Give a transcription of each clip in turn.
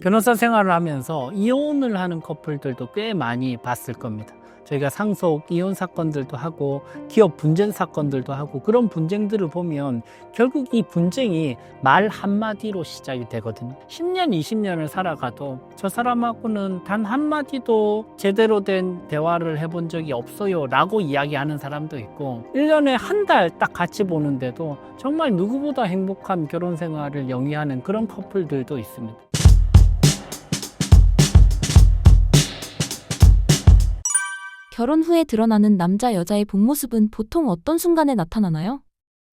변호사 생활을 하면서 이혼을 하는 커플들도 꽤 많이 봤을 겁니다. 저희가 상속 이혼 사건들도 하고 기업 분쟁 사건들도 하고 그런 분쟁들을 보면 결국 이 분쟁이 말 한마디로 시작이 되거든요. 10년, 20년을 살아가도 저 사람하고는 단 한마디도 제대로 된 대화를 해본 적이 없어요 라고 이야기하는 사람도 있고 1년에 한 달 딱 같이 보는데도 정말 누구보다 행복한 결혼 생활을 영위하는 그런 커플들도 있습니다. 결혼 후에 드러나는 남자 여자의 본 모습은 보통 어떤 순간에 나타나나요?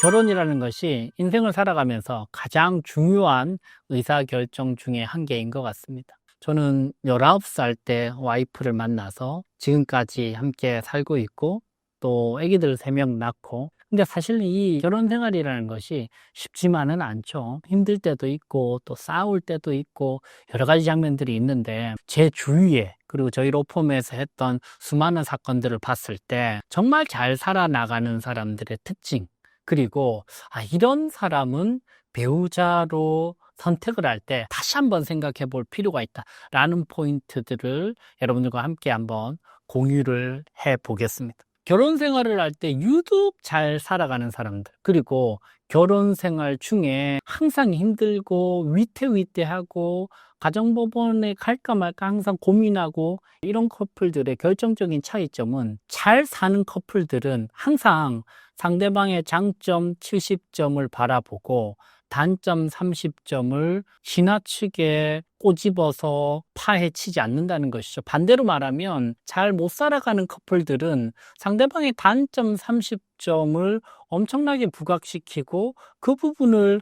결혼이라는 것이 인생을 살아가면서 가장 중요한 의사결정 중에 한 개인 것 같습니다. 저는 19살 때 와이프를 만나서 지금까지 함께 살고 있고 또 아기들 3명 낳고 근데 사실 이 결혼 생활이라는 것이 쉽지만은 않죠. 힘들 때도 있고 또 싸울 때도 있고 여러 가지 장면들이 있는데 제 주위에 그리고 저희 로펌에서 했던 수많은 사건들을 봤을 때 정말 잘 살아나가는 사람들의 특징 그리고 아 이런 사람은 배우자로 선택을 할 때 다시 한번 생각해 볼 필요가 있다라는 포인트들을 여러분들과 함께 한번 공유를 해 보겠습니다. 결혼 생활을 할 때 유독 잘 살아가는 사람들, 그리고 결혼 생활 중에 항상 힘들고 위태위태하고 가정법원에 갈까 말까 항상 고민하고 이런 커플들의 결정적인 차이점은 잘 사는 커플들은 항상 상대방의 장점 70점을 바라보고 단점 30점을 지나치게 꼬집어서 파헤치지 않는다는 것이죠. 반대로 말하면 잘 못 살아가는 커플들은 상대방의 단점 30점을 엄청나게 부각시키고 그 부분을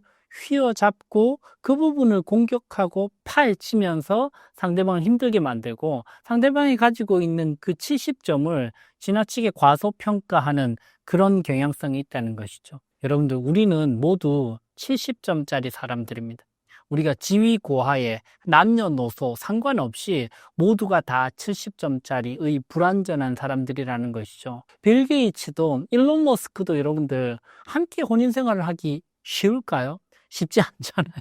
휘어잡고 그 부분을 공격하고 파헤치면서 상대방을 힘들게 만들고 상대방이 가지고 있는 그 70점을 지나치게 과소평가하는 그런 경향성이 있다는 것이죠. 여러분들, 우리는 모두 70점짜리 사람들입니다. 우리가 지위 고하에 남녀노소 상관없이 모두가 다 70점짜리의 불완전한 사람들이라는 것이죠. 빌 게이츠도 일론 머스크도 여러분들 함께 혼인 생활을 하기 쉬울까요? 쉽지 않잖아요.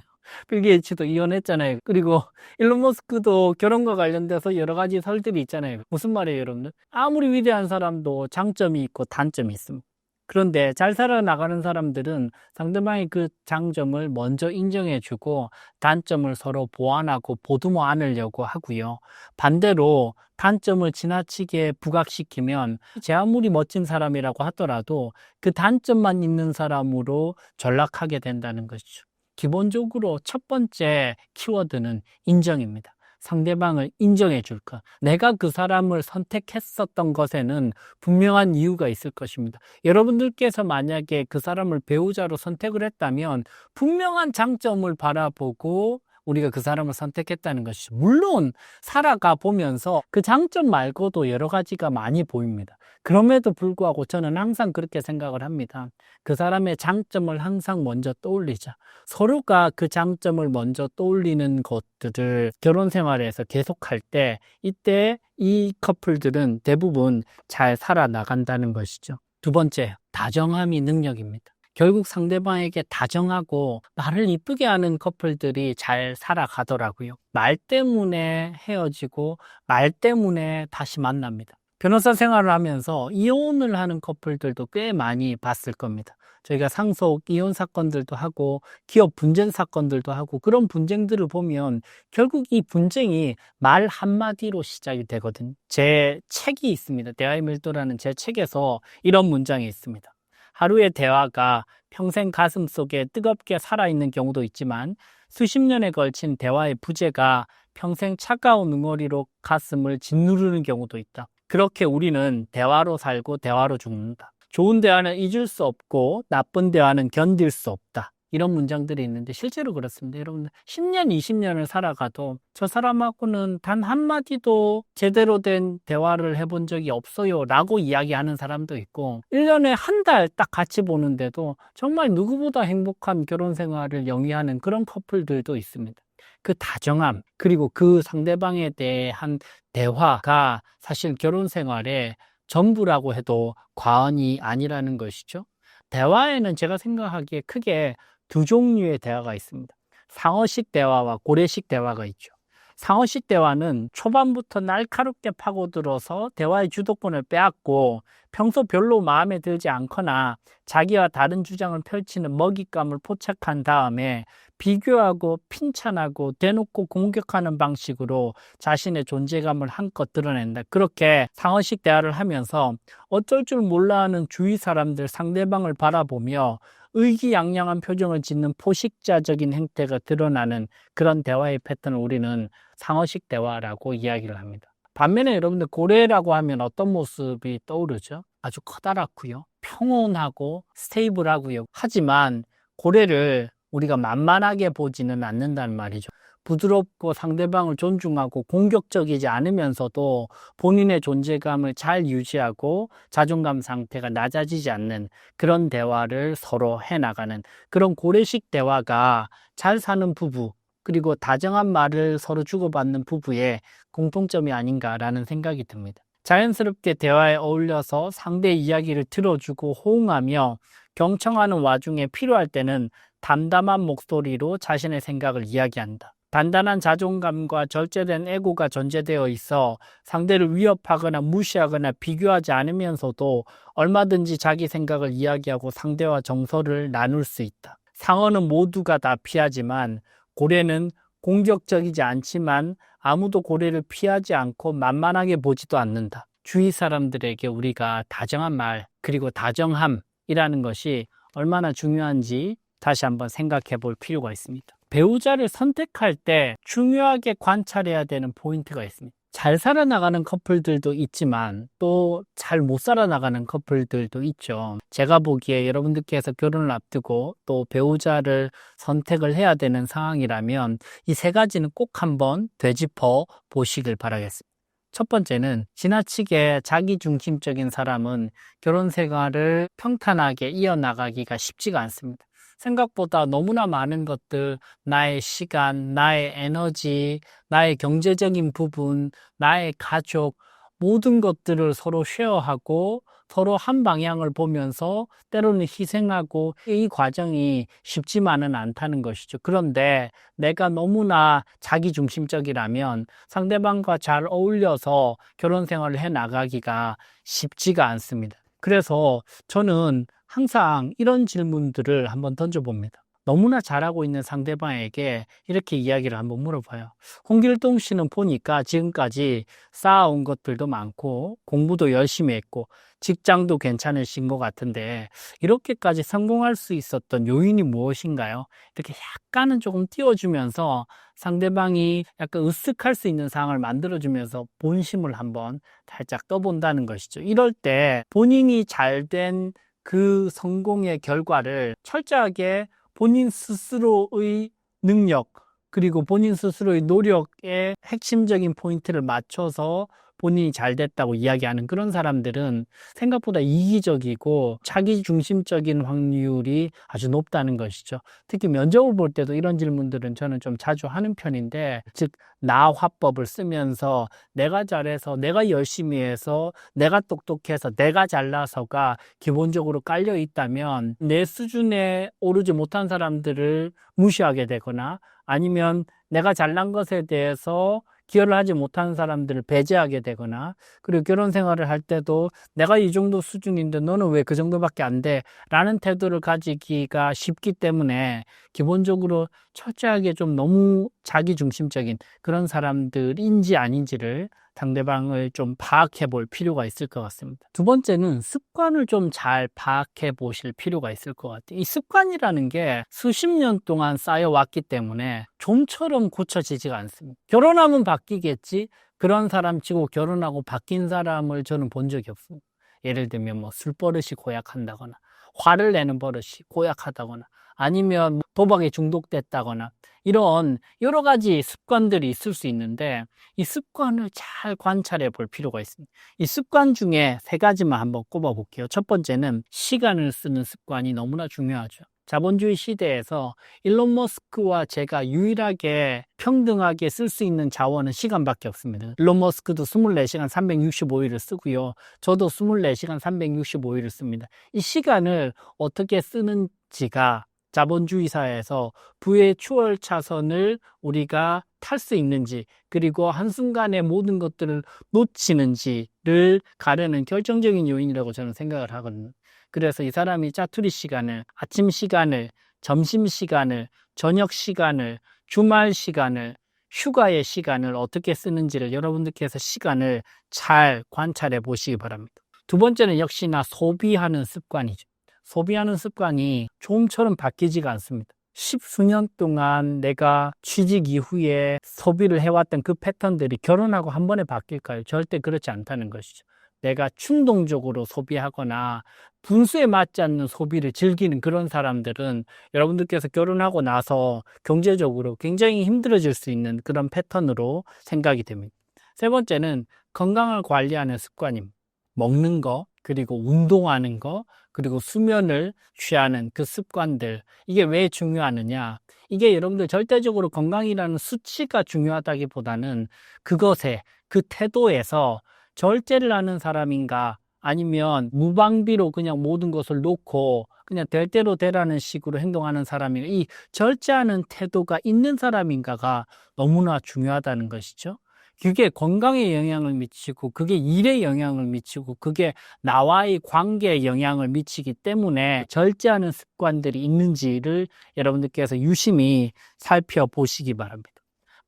빌 게이츠도 이혼했잖아요. 그리고 일론 머스크도 결혼과 관련돼서 여러 가지 설들이 있잖아요. 무슨 말이에요, 여러분들? 아무리 위대한 사람도 장점이 있고 단점이 있습니다. 그런데 잘 살아나가는 사람들은 상대방의 그 장점을 먼저 인정해주고 단점을 서로 보완하고 보듬어 안으려고 하고요. 반대로 단점을 지나치게 부각시키면 제 아무리 멋진 사람이라고 하더라도 그 단점만 있는 사람으로 전락하게 된다는 것이죠. 기본적으로 첫 번째 키워드는 인정입니다. 상대방을 인정해 줄 것. 내가 그 사람을 선택했었던 것에는 분명한 이유가 있을 것입니다. 여러분들께서 만약에 그 사람을 배우자로 선택을 했다면 분명한 장점을 바라보고 우리가 그 사람을 선택했다는 것이죠. 물론 살아가 보면서 그 장점 말고도 여러 가지가 많이 보입니다. 그럼에도 불구하고 저는 항상 그렇게 생각을 합니다. 그 사람의 장점을 항상 먼저 떠올리자. 서로가 그 장점을 먼저 떠올리는 것들을 결혼 생활에서 계속할 때 이때 이 커플들은 대부분 잘 살아나간다는 것이죠. 두 번째, 다정함이 능력입니다. 결국 상대방에게 다정하고 말을 이쁘게 하는 커플들이 잘 살아가더라고요. 말 때문에 헤어지고 말 때문에 다시 만납니다. 변호사 생활을 하면서 이혼을 하는 커플들도 꽤 많이 봤을 겁니다. 저희가 상속 이혼 사건들도 하고 기업 분쟁 사건들도 하고 그런 분쟁들을 보면 결국 이 분쟁이 말 한마디로 시작이 되거든요. 제 책이 있습니다. 대화의 밀도라는 제 책에서 이런 문장이 있습니다. 하루의 대화가 평생 가슴 속에 뜨겁게 살아있는 경우도 있지만 수십 년에 걸친 대화의 부재가 평생 차가운 응어리로 가슴을 짓누르는 경우도 있다. 그렇게 우리는 대화로 살고 대화로 죽는다. 좋은 대화는 잊을 수 없고 나쁜 대화는 견딜 수 없다. 이런 문장들이 있는데 실제로 그렇습니다. 여러분 10년, 20년을 살아가도 저 사람하고는 단 한마디도 제대로 된 대화를 해본 적이 없어요 라고 이야기하는 사람도 있고 1년에 한 달 딱 같이 보는데도 정말 누구보다 행복한 결혼 생활을 영위하는 그런 커플들도 있습니다. 그 다정함 그리고 그 상대방에 대한 대화가 사실 결혼 생활의 전부라고 해도 과언이 아니라는 것이죠. 대화에는 제가 생각하기에 크게 두 종류의 대화가 있습니다. 상어식 대화와 고래식 대화가 있죠. 상어식 대화는 초반부터 날카롭게 파고들어서 대화의 주도권을 빼앗고 평소 별로 마음에 들지 않거나 자기와 다른 주장을 펼치는 먹잇감을 포착한 다음에 비교하고 핀찬하고 대놓고 공격하는 방식으로 자신의 존재감을 한껏 드러낸다. 그렇게 상어식 대화를 하면서 어쩔 줄 몰라 하는 주위 사람들 상대방을 바라보며 의기양양한 표정을 짓는 포식자적인 행태가 드러나는 그런 대화의 패턴을 우리는 상어식 대화라고 이야기를 합니다. 반면에 여러분들 고래라고 하면 어떤 모습이 떠오르죠? 아주 커다랗고요. 평온하고 스테이블하고요. 하지만 고래를 우리가 만만하게 보지는 않는다는 말이죠. 부드럽고 상대방을 존중하고 공격적이지 않으면서도 본인의 존재감을 잘 유지하고 자존감 상태가 낮아지지 않는 그런 대화를 서로 해나가는 그런 고래식 대화가 잘 사는 부부 그리고 다정한 말을 서로 주고받는 부부의 공통점이 아닌가라는 생각이 듭니다. 자연스럽게 대화에 어울려서 상대 이야기를 들어주고 호응하며 경청하는 와중에 필요할 때는 담담한 목소리로 자신의 생각을 이야기한다. 단단한 자존감과 절제된 에고가 전제되어 있어 상대를 위협하거나 무시하거나 비교하지 않으면서도 얼마든지 자기 생각을 이야기하고 상대와 정서를 나눌 수 있다. 상어는 모두가 다 피하지만 고래는 공격적이지 않지만 아무도 고래를 피하지 않고 만만하게 보지도 않는다. 주위 사람들에게 우리가 다정한 말, 그리고 다정함이라는 것이 얼마나 중요한지 다시 한번 생각해 볼 필요가 있습니다. 배우자를 선택할 때 중요하게 관찰해야 되는 포인트가 있습니다. 잘 살아나가는 커플들도 있지만 또 잘 못 살아나가는 커플들도 있죠. 제가 보기에 여러분들께서 결혼을 앞두고 또 배우자를 선택을 해야 되는 상황이라면 이 세 가지는 꼭 한번 되짚어 보시길 바라겠습니다. 첫 번째는 지나치게 자기 중심적인 사람은 결혼 생활을 평탄하게 이어나가기가 쉽지가 않습니다. 생각보다 너무나 많은 것들, 나의 시간, 나의 에너지, 나의 경제적인 부분, 나의 가족, 모든 것들을 서로 쉐어하고 서로 한 방향을 보면서 때로는 희생하고 이 과정이 쉽지만은 않다는 것이죠. 그런데 내가 너무나 자기 중심적이라면 상대방과 잘 어울려서 결혼 생활을 해 나가기가 쉽지가 않습니다. 그래서 저는 항상 이런 질문들을 한번 던져봅니다. 너무나 잘하고 있는 상대방에게 이렇게 이야기를 한번 물어봐요. 홍길동 씨는 보니까 지금까지 쌓아온 것들도 많고 공부도 열심히 했고 직장도 괜찮으신 것 같은데 이렇게까지 성공할 수 있었던 요인이 무엇인가요? 이렇게 약간은 조금 띄워주면서 상대방이 약간 으쓱할 수 있는 상황을 만들어주면서 본심을 한번 살짝 떠본다는 것이죠. 이럴 때 본인이 잘된 그 성공의 결과를 철저하게 본인 스스로의 능력, 그리고 본인 스스로의 노력에 핵심적인 포인트를 맞춰서 본인이 잘 됐다고 이야기하는 그런 사람들은 생각보다 이기적이고 자기 중심적인 확률이 아주 높다는 것이죠. 특히 면접을 볼 때도 이런 질문들은 저는 좀 자주 하는 편인데, 즉, 나 화법을 쓰면서 내가 잘해서, 내가 열심히 해서, 내가 똑똑해서, 내가 잘나서가 기본적으로 깔려 있다면 내 수준에 오르지 못한 사람들을 무시하게 되거나 아니면 내가 잘난 것에 대해서 기여를 하지 못하는 사람들을 배제하게 되거나 그리고 결혼 생활을 할 때도 내가 이 정도 수준인데 너는 왜 그 정도밖에 안 돼? 라는 태도를 가지기가 쉽기 때문에 기본적으로 철저하게 좀 너무 자기 중심적인 그런 사람들인지 아닌지를 상대방을 좀 파악해 볼 필요가 있을 것 같습니다. 두 번째는 습관을 좀 잘 파악해 보실 필요가 있을 것 같아요. 이 습관이라는 게 수십 년 동안 쌓여왔기 때문에 좀처럼 고쳐지지가 않습니다. 결혼하면 바뀌겠지? 그런 사람 치고 결혼하고 바뀐 사람을 저는 본 적이 없습니다. 예를 들면 뭐 술버릇이 고약한다거나 화를 내는 버릇이 고약하다거나 아니면 도박에 중독됐다거나 이런 여러 가지 습관들이 있을 수 있는데 이 습관을 잘 관찰해 볼 필요가 있습니다. 이 습관 중에 세 가지만 한번 꼽아 볼게요. 첫 번째는 시간을 쓰는 습관이 너무나 중요하죠. 자본주의 시대에서 일론 머스크와 제가 유일하게 평등하게 쓸 수 있는 자원은 시간밖에 없습니다. 일론 머스크도 24시간 365일을 쓰고요. 저도 24시간 365일을 씁니다. 이 시간을 어떻게 쓰는지가 자본주의 사회에서 부의 추월 차선을 우리가 탈 수 있는지 그리고 한순간에 모든 것들을 놓치는지를 가르는 결정적인 요인이라고 저는 생각을 하거든요. 그래서 이 사람이 짜투리 시간을 아침 시간을 점심 시간을 저녁 시간을 주말 시간을 휴가의 시간을 어떻게 쓰는지를 여러분들께서 시간을 잘 관찰해 보시기 바랍니다. 두 번째는 역시나 소비하는 습관이죠. 소비하는 습관이 좀처럼 바뀌지가 않습니다. 십수년 동안 내가 취직 이후에 소비를 해왔던 그 패턴들이 결혼하고 한 번에 바뀔까요? 절대 그렇지 않다는 것이죠. 내가 충동적으로 소비하거나 분수에 맞지 않는 소비를 즐기는 그런 사람들은 여러분들께서 결혼하고 나서 경제적으로 굉장히 힘들어질 수 있는 그런 패턴으로 생각이 됩니다. 세 번째는 건강을 관리하는 습관입니다. 먹는 거, 그리고 운동하는 거, 그리고 수면을 취하는 그 습관들. 이게 왜 중요하느냐? 이게 여러분들 절대적으로 건강이라는 수치가 중요하다기보다는 그것에, 그 태도에서 절제를 하는 사람인가 아니면 무방비로 그냥 모든 것을 놓고 그냥 될 대로 되라는 식으로 행동하는 사람인가 이 절제하는 태도가 있는 사람인가가 너무나 중요하다는 것이죠. 그게 건강에 영향을 미치고 그게 일에 영향을 미치고 그게 나와의 관계에 영향을 미치기 때문에 절제하는 습관들이 있는지를 여러분들께서 유심히 살펴보시기 바랍니다.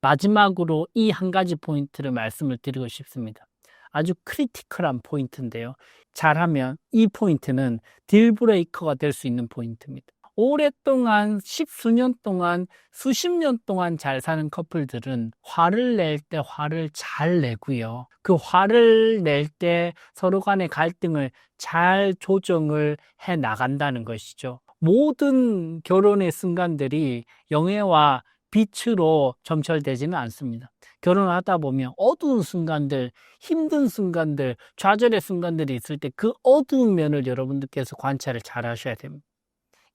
마지막으로 이 한 가지 포인트를 말씀을 드리고 싶습니다. 아주 크리티컬한 포인트인데요. 잘하면 이 포인트는 딜브레이커가 될 수 있는 포인트입니다. 오랫동안 십수년 동안 수십 년 동안 잘 사는 커플들은 화를 낼 때 화를 잘 내고요. 그 화를 낼 때 서로 간의 갈등을 잘 조정을 해 나간다는 것이죠. 모든 결혼의 순간들이 영예와 빛으로 점철되지는 않습니다. 결혼하다 보면 어두운 순간들, 힘든 순간들, 좌절의 순간들이 있을 때 그 어두운 면을 여러분들께서 관찰을 잘 하셔야 됩니다.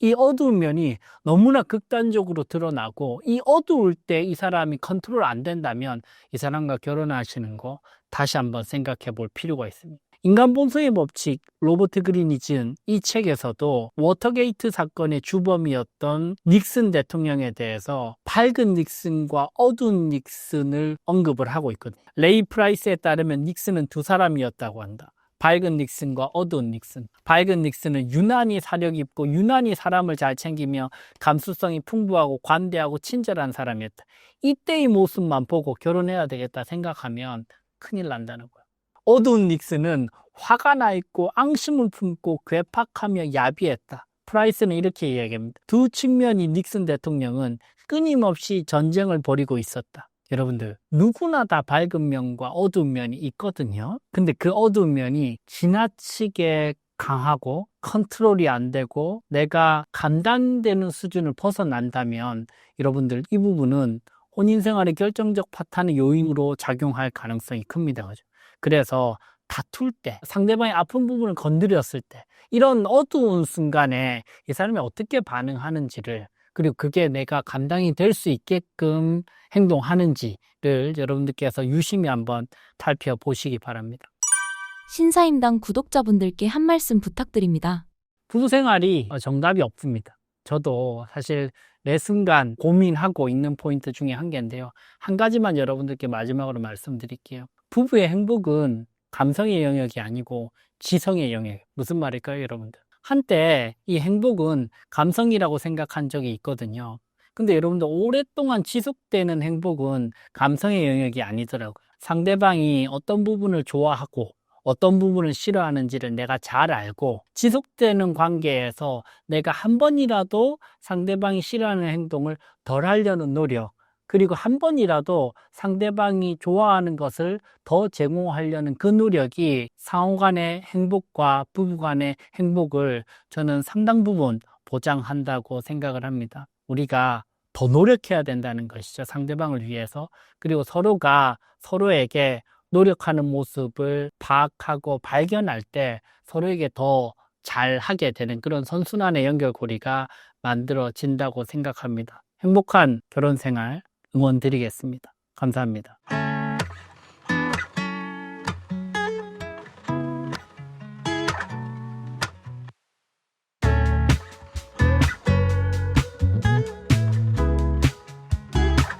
이 어두운 면이 너무나 극단적으로 드러나고 이 어두울 때 이 사람이 컨트롤 안 된다면 이 사람과 결혼하시는 거 다시 한번 생각해 볼 필요가 있습니다. 인간 본성의 법칙 로버트 그린이 지은 이 책에서도 워터게이트 사건의 주범이었던 닉슨 대통령에 대해서 밝은 닉슨과 어두운 닉슨을 언급을 하고 있거든요. 레이 프라이스에 따르면 닉슨은 두 사람이었다고 한다. 밝은 닉슨과 어두운 닉슨. 밝은 닉슨은 유난히 사력 있고 유난히 사람을 잘 챙기며 감수성이 풍부하고 관대하고 친절한 사람이었다. 이때의 모습만 보고 결혼해야 되겠다 생각하면 큰일 난다는 거야. 어두운 닉슨은 화가 나 있고 앙심을 품고 괴팍하며 야비했다. 프라이스는 이렇게 이야기합니다. 두 측면이 닉슨 대통령은 끊임없이 전쟁을 벌이고 있었다. 여러분들, 누구나 다 밝은 면과 어두운 면이 있거든요. 근데 그 어두운 면이 지나치게 강하고 컨트롤이 안 되고 내가 감당되는 수준을 벗어난다면 여러분들 이 부분은 혼인 생활의 결정적 파탄의 요인으로 작용할 가능성이 큽니다. 그죠? 그래서 다툴 때, 상대방의 아픈 부분을 건드렸을 때, 이런 어두운 순간에 이 사람이 어떻게 반응하는지를, 그리고 그게 내가 감당이 될 수 있게끔 행동하는지를 여러분들께서 유심히 한번 살펴보시기 바랍니다. 신사임당 구독자분들께 한 말씀 부탁드립니다. 부부 생활이 정답이 없습니다. 저도 사실 매 순간 고민하고 있는 포인트 중에 한 개인데요. 한 가지만 여러분들께 마지막으로 말씀드릴게요. 부부의 행복은 감성의 영역이 아니고 지성의 영역. 무슨 말일까요, 여러분들? 한때 이 행복은 감성이라고 생각한 적이 있거든요. 근데 여러분들 오랫동안 지속되는 행복은 감성의 영역이 아니더라고요. 상대방이 어떤 부분을 좋아하고 어떤 부분을 싫어하는지를 내가 잘 알고 지속되는 관계에서 내가 한 번이라도 상대방이 싫어하는 행동을 덜 하려는 노력, 그리고 한 번이라도 상대방이 좋아하는 것을 더 제공하려는 그 노력이 상호 간의 행복과 부부 간의 행복을 저는 상당 부분 보장한다고 생각을 합니다. 우리가 더 노력해야 된다는 것이죠. 상대방을 위해서. 그리고 서로가 서로에게 노력하는 모습을 파악하고 발견할 때 서로에게 더 잘하게 되는 그런 선순환의 연결고리가 만들어진다고 생각합니다. 행복한 결혼 생활 응원 드리겠습니다. 감사합니다.